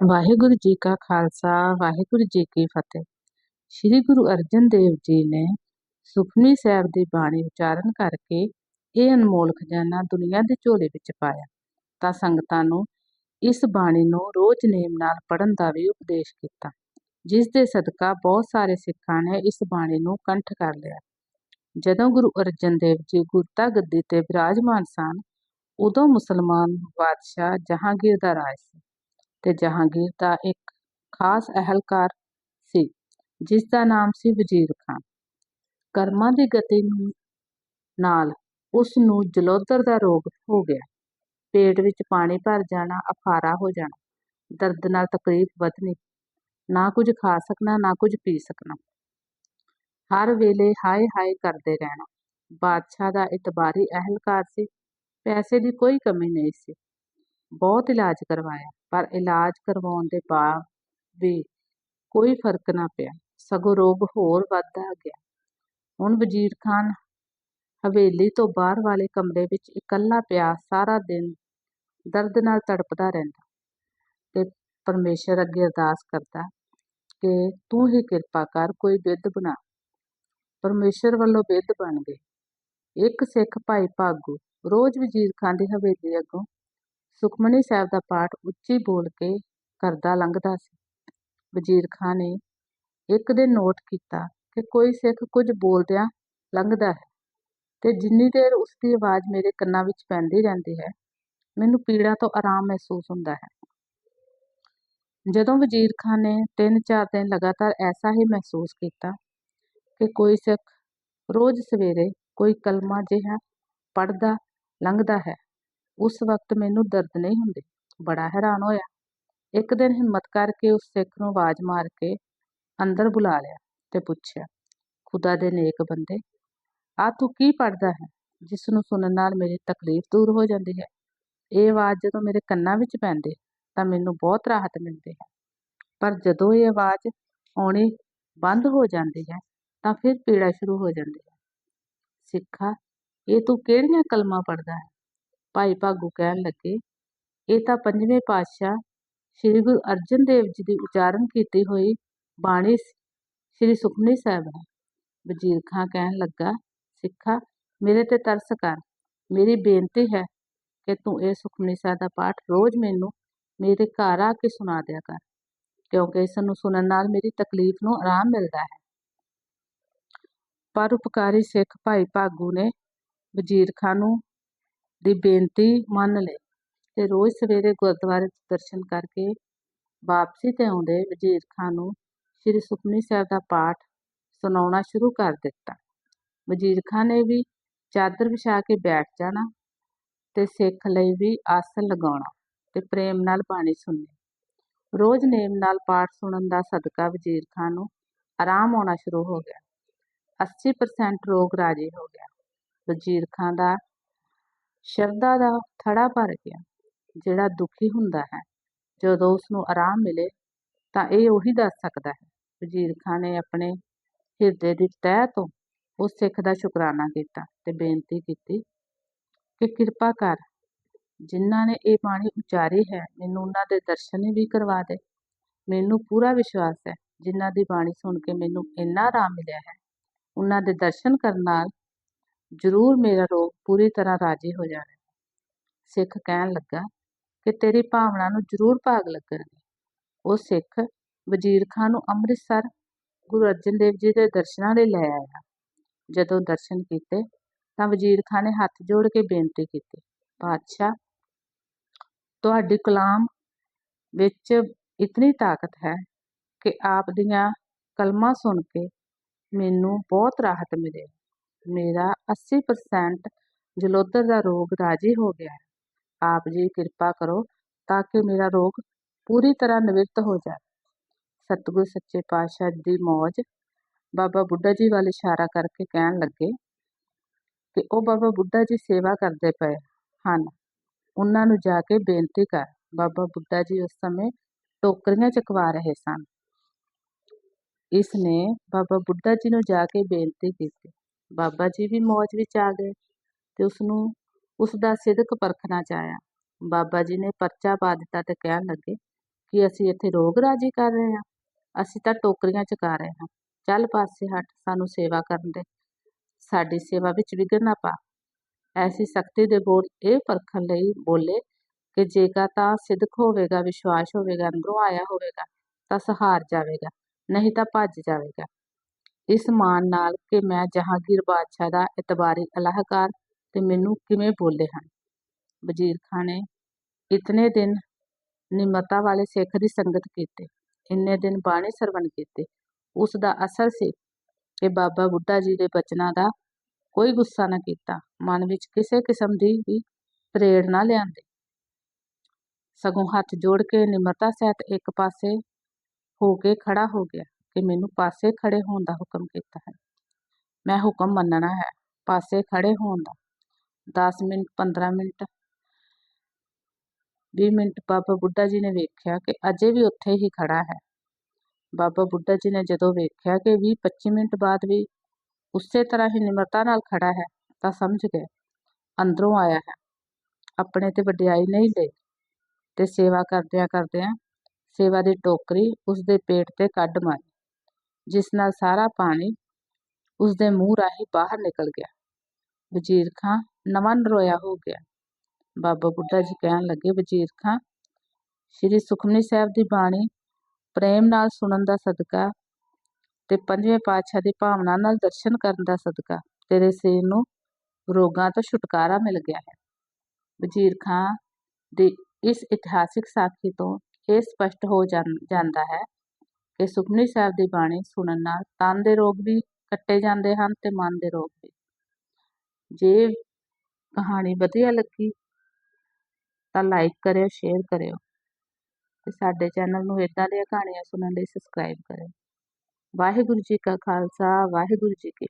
ਵਾਹਿਗੁਰੂ ਜੀ ਕਾ ਖਾਲਸਾ, ਵਾਹਿਗੁਰੂ ਜੀ ਕੀ ਫਤਿਹ। ਸ੍ਰੀ ਗੁਰੂ ਅਰਜਨ ਦੇਵ ਜੀ ਨੇ ਸੁਖਮਨੀ ਸਾਹਿਬ ਦੀ ਬਾਣੀ ਉਚਾਰਨ ਕਰਕੇ ਇਹ ਅਨਮੋਲ ਖਜ਼ਾਨਾ ਦੁਨੀਆ ਦੇ ਝੋਲੇ ਵਿੱਚ ਪਾਇਆ ਤਾਂ ਸੰਗਤਾਂ ਨੂੰ ਇਸ ਬਾਣੀ ਨੂੰ ਰੋਜ਼ ਨੇਮ ਨਾਲ ਪੜਨ ਦਾ ਵੀ ਉਪਦੇਸ਼ ਕੀਤਾ, ਜਿਸ ਦੇ ਸਦਕਾ ਬਹੁਤ ਸਾਰੇ ਸਿੱਖਾਂ ਨੇ ਇਸ ਬਾਣੀ ਨੂੰ ਕੰਠ ਕਰ ਲਿਆ। ਜਦੋਂ ਗੁਰੂ ਅਰਜਨ ਦੇਵ ਜੀ ਗੁਰਤਾ ਗੱਦੀ ਤੇ ਵਿਰਾਜਮਾਨ ਸਨ, ਉਦੋਂ ਮੁਸਲਮਾਨ ਬਾਦਸ਼ਾਹ ਜਹਾਂਗੀਰ ਦਾ ਰਾਜ ਸੀ। ਤੇ ਜਹਾਂਗੀਰ ਦਾ ਇੱਕ ਖਾਸ ਅਹਿਲਕਾਰ ਸੀ, ਜਿਸ ਦਾ ਨਾਮ ਸੀ ਵਜ਼ੀਰ ਖਾਨ। ਕਰਮਾਂ ਦੀ ਗਤੀ ਨੂੰ ਨਾਲ ਉਸ ਨੂੰ ਜਲੋਦਰ ਦਾ ਰੋਗ ਹੋ ਗਿਆ। ਪੇਟ ਵਿੱਚ ਪਾਣੀ ਭਰ ਜਾਣਾ, ਅਫਾਰਾ ਹੋ ਜਾਣਾ, ਦਰਦ ਨਾਲ ਤਕਲੀਫ ਵਧਣੀ, ਨਾ ਕੁਝ ਖਾ ਸਕਣਾ, ਨਾ ਕੁਝ ਪੀ ਸਕਣਾ। ਹਰ ਵੇਲੇ ਹਾਏ ਹਾਏ ਕਰਦੇ ਰਹਿਣਾ। ਬਾਦਸ਼ਾਹ ਦਾ ਇਤਬਾਰੀ ਅਹਿਲਕਾਰ ਸੀ, ਪੈਸੇ ਦੀ ਕੋਈ ਕਮੀ ਨਹੀਂ ਸੀ। ਬਹੁਤ ਇਲਾਜ ਕਰਵਾਇਆ। ਪਰ ਇਲਾਜ ਕਰਵਾਉਣ ਦੇ ਬਾਅਦ ਵੀ ਕੋਈ ਫ਼ਰਕ ਨਾ ਪਿਆ। ਸਗੋਂ ਰੋਗ ਹੋਰ ਵੱਧਦਾ ਗਿਆ। ਹੁਣ ਵਜ਼ੀਰ ਖਾਨ ਹਵੇਲੀ ਤੋਂ ਬਾਹਰ ਵਾਲੇ ਕਮਰੇ ਵਿੱਚ ਇਕੱਲਾ ਪਿਆ, ਸਾਰਾ ਦਿਨ ਦਰਦ ਨਾਲ ਤੜਪਦਾ ਰਹਿੰਦਾ ਤੇ ਪਰਮੇਸ਼ਰ ਅੱਗੇ ਅਰਦਾਸ ਕਰਦਾ ਕਿ ਤੂੰ ਹੀ ਕਿਰਪਾ ਕਰ, ਕੋਈ ਬਿੱਧ ਬਣਾ। ਪਰਮੇਸ਼ਰ ਵੱਲੋਂ ਬਿੱਧ ਬਣ ਗਏ। ਇੱਕ ਸਿੱਖ ਭਾਈ ਭਾਗੂ ਰੋਜ਼ ਵਜ਼ੀਰ ਖਾਨ ਦੀ ਹਵੇਲੀ ਅੱਗੋਂ ਸੁਖਮਨੀ ਸਾਹਿਬ ਦਾ ਪਾਠ ਉੱਚੀ ਬੋਲ ਕੇ ਕਰਦਾ ਲੰਘਦਾ ਸੀ। ਵਜ਼ੀਰ ਖਾਂ ਨੇ ਇੱਕ ਦਿਨ ਨੋਟ ਕੀਤਾ ਕਿ ਕੋਈ ਸਿੱਖ ਕੁਝ ਬੋਲਦਿਆਂ ਲੰਘਦਾ ਹੈ ਤੇ ਜਿੰਨੀ ਦੇਰ ਉਸ ਦੀ ਆਵਾਜ਼ ਮੇਰੇ ਕੰਨਾਂ ਵਿੱਚ ਪੈਂਦੀ ਰਹਿੰਦੀ ਹੈ, ਮੈਨੂੰ ਪੀੜਾ ਤੋਂ ਆਰਾਮ ਮਹਿਸੂਸ ਹੁੰਦਾ ਹੈ। ਜਦੋਂ ਵਜ਼ੀਰ ਖਾਨ ਨੇ ਤਿੰਨ ਚਾਰ ਦਿਨ ਲਗਾਤਾਰ ਐਸਾ ਹੀ ਮਹਿਸੂਸ ਕੀਤਾ ਕਿ ਕੋਈ ਸਿੱਖ ਰੋਜ਼ ਸਵੇਰੇ ਕੋਈ ਕਲਮਾ ਜਿਹਾ ਪੜਦਾ ਲੰਘਦਾ ਹੈ ਉਸ ਵਕਤ ਮੈਨੂੰ ਦਰਦ ਨਹੀਂ ਹੁੰਦੇ, ਬੜਾ ਹੈਰਾਨ ਹੋਇਆ। ਇੱਕ ਦਿਨ ਹਿੰਮਤ ਕਰਕੇ ਉਸ ਸਿੱਖ ਨੂੰ ਆਵਾਜ਼ ਮਾਰ ਕੇ ਅੰਦਰ ਬੁਲਾ ਲਿਆ ਤੇ ਪੁੱਛਿਆ, ਖੁਦਾ ਦੇ ਨੇਕ ਬੰਦੇ, ਆ ਤੂੰ ਕੀ ਪੜਦਾ ਹੈ? ਜਿਸ ਨੂੰ ਸੁਣਨ ਨਾਲ ਮੇਰੀ ਤਕਲੀਫ ਦੂਰ ਹੋ ਜਾਂਦੀ ਹੈ। ਇਹ ਆਵਾਜ਼ ਜਦੋਂ ਮੇਰੇ ਕੰਨਾਂ ਵਿੱਚ ਪੈਂਦੀ, ਤਾਂ ਮੈਨੂੰ ਬਹੁਤ ਰਾਹਤ ਮਿਲਦੀ ਹੈ। ਪਰ ਜਦੋਂ ਇਹ ਆਵਾਜ਼ ਆਉਣੀ ਬੰਦ ਹੋ ਜਾਂਦੀ ਹੈ, ਤਾਂ ਫਿਰ ਪੀੜਾ ਸ਼ੁਰੂ ਹੋ ਜਾਂਦੀ ਹੈ। ਸਿੱਖਾ, ਇਹ ਤੂੰ ਕਿਹੜੀਆਂ ਕਲਮਾਂ ਪੜਦਾ ਹੈ? ਭਾਈ ਭਾਗੂ ਕਹਿਣ ਲੱਗੇ, ਇਹ ਤਾਂ ਪੰਜਵੇਂ ਪਾਤਸ਼ਾਹ ਸ੍ਰੀ ਗੁਰੂ ਅਰਜਨ ਦੇਵ ਜੀ ਦੀ ਉਚਾਰਨ ਕੀਤੀ ਹੋਈ ਬਾਣੀ ਸ੍ਰੀ ਸੁਖਮਨੀ ਸਾਹਿਬ ਹੈ। ਵਜ਼ੀਰ ਖਾਂ ਕਹਿਣ ਲੱਗਾ, ਸਿੱਖਾ, ਮੇਰੇ ਤੇ ਤਰਸ ਕਰ। ਮੇਰੀ ਬੇਨਤੀ ਹੈ ਕਿ ਤੂੰ ਇਹ ਸੁਖਮਨੀ ਸਾਹਿਬ ਦਾ ਪਾਠ ਰੋਜ਼ ਮੈਨੂੰ ਮੇਰੇ ਘਰ ਆ ਕੇ ਸੁਣਾ ਦਿਆ ਕਰ, ਕਿਉਂਕਿ ਇਸ ਨੂੰ ਸੁਣਨ ਨਾਲ ਮੇਰੀ ਤਕਲੀਫ ਨੂੰ ਆਰਾਮ ਮਿਲਦਾ ਹੈ। ਪਰ ਉਪਕਾਰੀ ਸਿੱਖ ਭਾਈ ਭਾਗੂ ਨੇ ਵਜ਼ੀਰ ਖਾਨ ਨੂੰ ਦੀ ਬੇਨਤੀ ਮੰਨ ਲਈ ਅਤੇ ਰੋਜ਼ ਸਵੇਰੇ ਗੁਰਦੁਆਰੇ ਦਰਸ਼ਨ ਕਰਕੇ ਵਾਪਸੀ ਤੇ ਆਉਂਦੇ ਵਜ਼ੀਰ ਖਾਂ ਨੂੰ ਸ੍ਰੀ ਸੁਖਮਨੀ ਸਾਹਿਬ ਦਾ ਪਾਠ ਸੁਣਾਉਣਾ ਸ਼ੁਰੂ ਕਰ ਦਿੱਤਾ। ਵਜ਼ੀਰ ਖਾਂ ਨੇ ਵੀ ਚਾਦਰ ਵਿਛਾ ਕੇ ਬੈਠ ਜਾਣਾ ਅਤੇ ਸਿੱਖ ਲਈ ਵੀ ਆਸਨ ਲਗਾਉਣਾ ਅਤੇ ਪ੍ਰੇਮ ਨਾਲ ਬਾਣੀ ਸੁਣਨੀ। ਰੋਜ਼ ਨੇਮ ਨਾਲ ਪਾਠ ਸੁਣਨ ਦਾ ਸਦਕਾ ਵਜ਼ੀਰ ਖਾਂ ਨੂੰ ਆਰਾਮ ਆਉਣਾ ਸ਼ੁਰੂ ਹੋ ਗਿਆ। 80% ਰੋਗ ਰਾਜੀ ਹੋ ਗਿਆ। ਵਜ਼ੀਰ ਖਾਂ ਦਾ ਸ਼ਰਧਾ ਦਾ ਥੜਾ ਭਰ ਗਿਆ, ਜਿਹੜਾ ਦੁਖੀ ਹੁੰਦਾ ਹੈ। ਜਦੋਂ ਉਸ ਨੂੰ ਆਰਾਮ ਮਿਲੇ, ਤਾਂ ਇਹ ਉਹੀ ਦੱਸ ਸਕਦਾ ਹੈ, ਵਜ਼ੀਰ ਖਾਂ ਨੇ ਆਪਣੇ ਹਿਰਦੇ ਦੀ ਤਹਿ ਤੋਂ ਉਸ ਸਿੱਖ ਦਾ ਸ਼ੁਕਰਾਨਾ ਕੀਤਾ ਤੇ ਬੇਨਤੀ ਕੀਤੀ ਕਿ ਕਿਰਪਾ ਕਰ, ਜਿਨ੍ਹਾਂ ਨੇ ਇਹ ਬਾਣੀ ਉਚਾਰੀ ਹੈ, ਮੈਨੂੰ ਉਹਨਾਂ ਦੇ ਦਰਸ਼ਨ ਵੀ ਕਰਵਾ ਦੇ। ਮੈਨੂੰ ਪੂਰਾ ਵਿਸ਼ਵਾਸ ਹੈ, ਜਿਨ੍ਹਾਂ ਦੀ ਬਾਣੀ ਸੁਣ ਕੇ ਮੈਨੂੰ ਇੰਨਾ ਆਰਾਮ ਮਿਲਿਆ ਹੈ। ਉਹਨਾਂ ਦੇ ਦਰਸ਼ਨ ਕਰਨ ਨਾਲ ਜ਼ਰੂਰ ਮੇਰਾ ਰੋਗ ਪੂਰੀ ਤਰ੍ਹਾਂ ਰਾਜੀ ਹੋ ਜਾਣਾ ਸਿੱਖ ਕਹਿਣ ਲੱਗਾ ਕਿ ਤੇਰੀ ਭਾਵਨਾ ਨੂੰ ਜ਼ਰੂਰ ਭਾਗ ਲੱਗਣਗੇ ਉਹ ਸਿੱਖ ਵਜ਼ੀਰ ਖਾਂ ਨੂੰ ਅੰਮ੍ਰਿਤਸਰ ਗੁਰੂ ਅਰਜਨ ਦੇਵ ਜੀ ਦੇ ਦਰਸ਼ਨਾਂ ਲਈ ਲੈ ਆਇਆ। ਜਦੋਂ ਦਰਸ਼ਨ ਕੀਤੇ ਤਾਂ ਵਜ਼ੀਰ ਖਾਂ ਨੇ ਹੱਥ ਜੋੜ ਕੇ ਬੇਨਤੀ ਕੀਤੀ, ਪਾਤਸ਼ਾਹ, ਤੁਹਾਡੀ ਕਲਾਮ ਵਿੱਚ ਇਤਨੀ ਤਾਕਤ ਹੈ ਕਿ ਆਪ ਦੀਆਂ ਕਲਮਾਂ ਸੁਣ ਕੇ ਮੈਨੂੰ ਬਹੁਤ ਰਾਹਤ ਮਿਲੇ। ਮੇਰਾ 80% ਜਲੋਦਰ ਦਾ ਰੋਗ ਰਾਜੀ ਹੋ ਗਿਆ ਹੈ। ਆਪ ਜੀ ਕਿਰਪਾ ਕਰੋ ਤਾਂ ਕਿ ਮੇਰਾ ਰੋਗ ਪੂਰੀ ਤਰ੍ਹਾਂ ਨਿਵਰਤ ਹੋ ਜਾਵੇ। ਸਤਿਗੁਰ ਸੱਚੇ ਪਾਤਸ਼ਾਹ ਦੀ ਮੌਜ ਬਾਬਾ ਬੁੱਢਾ ਜੀ ਵੱਲ ਇਸ਼ਾਰਾ ਕਰਕੇ ਕਹਿਣ ਲੱਗੇ ਕਿ ਉਹ ਬਾਬਾ ਬੁੱਢਾ ਜੀ ਸੇਵਾ ਕਰਦੇ ਪਏ ਹਨ। ਉਹਨਾਂ ਨੂੰ ਜਾ ਕੇ ਬੇਨਤੀ ਕਰ, ਬਾਬਾ ਬੁੱਢਾ ਜੀ ਉਸ ਸਮੇਂ ਟੋਕਰੀਆਂ ਚਕਵਾ ਰਹੇ ਸਨ। ਇਸ ਨੇ ਬਾਬਾ ਬੁੱਢਾ ਜੀ ਨੂੰ ਜਾ ਕੇ ਬੇਨਤੀ ਕੀਤੀ ਬਾਬਾ ਜੀ ਵੀ ਮੌਜ ਵਿੱਚ ਆ ਗਏ ਤੇ ਉਸ ਨੂੰ ਉਸ ਦਾ ਸਿਦਕ ਪਰਖਣਾ ਚਾਹਿਆ। ਬਾਬਾ ਜੀ ਨੇ ਪਰਚਾ ਪਾ ਦਿੱਤਾ ਤੇ ਕਹਿਣ ਲੱਗੇ ਕਿ ਅਸੀਂ ਇੱਥੇ ਰੋਗ ਰਾਜੀ ਕਰ ਰਹੇ ਹਾਂ, ਅਸੀਂ ਤਾਂ ਟੋਕਰੀਆਂ ਚੁਕਾ ਰਹੇ ਹਾਂ। ਚੱਲ ਪਾਸੇ ਹਟ, ਸਾਨੂੰ ਸੇਵਾ ਕਰਨ ਦੇ। ਸਾਡੀ ਸੇਵਾ ਵਿੱਚ ਵਿਘਨ ਨਾ ਪਾ। ਐਸੀ ਸਖਤੀ ਦੇ ਬੋਲ ਇਹ ਪਰਖਣ ਲਈ ਬੋਲੇ ਕਿ ਜੇਕਰ ਤਾਂ ਸਿਦਕ ਹੋਵੇਗਾ, ਵਿਸ਼ਵਾਸ ਹੋਵੇਗਾ, ਅੰਦਰੋਂ ਆਇਆ ਹੋਵੇਗਾ, ਤਾਂ ਸਹਾਰ ਜਾਵੇਗਾ, ਨਹੀਂ ਤਾਂ ਭੱਜ ਜਾਵੇਗਾ। ਇਸ ਮਾਣ ਨਾਲ ਕਿ ਮੈਂ ਜਹਾਂਗੀਰ ਬਾਦਸ਼ਾਹ ਦਾ ਇਤਬਾਰੀ ਅਲਾਹਕਾਰ ਤੇ ਮੈਨੂੰ ਕਿਵੇਂ ਬੋਲੇ ਹਨ। ਵਜ਼ੀਰ ਖਾਂ ਨੇ ਇਤਨੇ ਦਿਨ ਨਿਮਰਤਾ ਵਾਲੇ ਸਿੱਖ ਦੀ ਸੰਗਤ ਕੀਤੀ, ਇੰਨੇ ਦਿਨ ਬਾਣੀ ਸਰਵਣ ਕੀਤੇ। ਉਸ ਦਾ ਅਸਰ ਸੀ ਕਿ ਬਾਬਾ ਬੁੱਢਾ ਜੀ ਦੇ ਬਚਨਾਂ ਦਾ ਕੋਈ ਗੁੱਸਾ ਨਾ ਕੀਤਾ, ਮਨ ਵਿੱਚ ਕਿਸੇ ਕਿਸਮ ਦੀ ਵੀ ਪ੍ਰੇਰਣਾ ਲਿਆਂਦੀ। ਸਗੋਂ ਹੱਥ ਜੋੜ ਕੇ ਨਿਮਰਤਾ ਸਹਿਤ ਇੱਕ ਪਾਸੇ ਹੋ ਕੇ ਖੜਾ ਹੋ ਗਿਆ। ਕਿ ਮੈਨੂੰ ਪਾਸੇ ਖੜੇ ਹੋਣ ਦਾ ਹੁਕਮ ਕੀਤਾ ਹੈ। ਮੈਂ ਹੁਕਮ ਮੰਨਣਾ ਹੈ, ਪਾਸੇ ਖੜੇ ਹੋਣ ਦਾ। 10 minute 15 minute 20 minute Baba Buddha ji ਨੇ ਵੇਖਿਆ ਕਿ ਅਜੇ ਵੀ ਉੱਥੇ ਹੀ ਖੜਾ ਹੈ। ਬਾਬਾ ਬੁੱਢਾ ਜੀ ਨੇ ਜਦੋਂ ਵੇਖਿਆ ਕਿ 20 25 ਮਿੰਟ ਬਾਅਦ ਵੀ ਉਸੇ ਤਰ੍ਹਾਂ ਹੀ ਨਿਮਰਤਾ ਨਾਲ ਖੜਾ ਹੈ, ਤਾਂ ਸਮਝ ਗਏ, ਅੰਦਰੋਂ ਆਇਆ ਹੈ। ਆਪਣੇ ਤੇ ਵਡਿਆਈ ਨਹੀਂ ਲਈ ਤੇ ਸੇਵਾ ਕਰਦਿਆਂ ਕਰਦਿਆਂ ਸੇਵਾ ਦੀ ਟੋਕਰੀ ਉਸ ਦੇ ਪੇਟ ਤੇ ਕੱਢ ਮਾਰੀ। ਜਿਸ ਨਾਲ ਸਾਰਾ ਪਾਣੀ ਉਸ ਦੇ ਮੂੰਹ ਰਾਹੀਂ ਬਾਹਰ ਨਿਕਲ ਗਿਆ। ਵਜ਼ੀਰ ਖਾਂ ਨਵਾਂ ਨਰੋਇਆ ਹੋ ਗਿਆ। ਬਾਬਾ ਬੁੱਢਾ ਜੀ ਕਹਿਣ ਲੱਗੇ ਵਜ਼ੀਰ ਖਾਂ ਸ੍ਰੀ ਸੁਖਮਨੀ ਸਾਹਿਬ ਦੀ ਬਾਣੀ ਪ੍ਰੇਮ ਨਾਲ ਸੁਣਨ ਦਾ ਸਦਕਾ ਤੇ ਪੰਜਵੇਂ ਪਾਤਸ਼ਾਹ ਦੀ ਭਾਵਨਾ ਨਾਲ ਦਰਸ਼ਨ ਕਰਨ ਦਾ ਸਦਕਾ, ਤੇਰੇ ਸਰੀਰ ਨੂੰ ਰੋਗਾਂ ਤੋਂ ਛੁਟਕਾਰਾ ਮਿਲ ਗਿਆ ਹੈ। ਵਜ਼ੀਰ ਖਾਂ ਦੀ ਇਸ ਇਤਿਹਾਸਿਕ ਸਾਖੀ ਤੋਂ ਇਹ ਸਪਸ਼ਟ ਹੋ ਜਾਂਦਾ ਹੈ ਕਿ ਸੁਖਮਨੀ ਸਾਹਿਬ ਦੀ ਬਾਣੀ ਸੁਣਨ ਨਾਲ ਤਨ ਦੇ ਰੋਗ ਵੀ ਕੱਟੇ ਜਾਂਦੇ ਹਨ ਤੇ ਮਨ ਦੇ ਰੋਗ ਵੀ। ਜੇ ਕਹਾਣੀ ਵਧੀਆ ਲੱਗੀ ਤਾਂ ਲਾਈਕ ਕਰਿਓ ਸ਼ੇਅਰ ਕਰਿਓ ਤੇ ਸਾਡੇ ਚੈਨਲ ਨੂੰ ਇਦਾਂ ਦੀਆਂ ਕਹਾਣੀਆਂ ਸੁਣਨ ਲਈ ਸਬਸਕ੍ਰਾਈਬ ਕਰਿਓ। ਵਾਹਿਗੁਰੂ ਜੀ ਕਾ ਖਾਲਸਾ, ਵਾਹਿਗੁਰੂ ਜੀ ਕੀ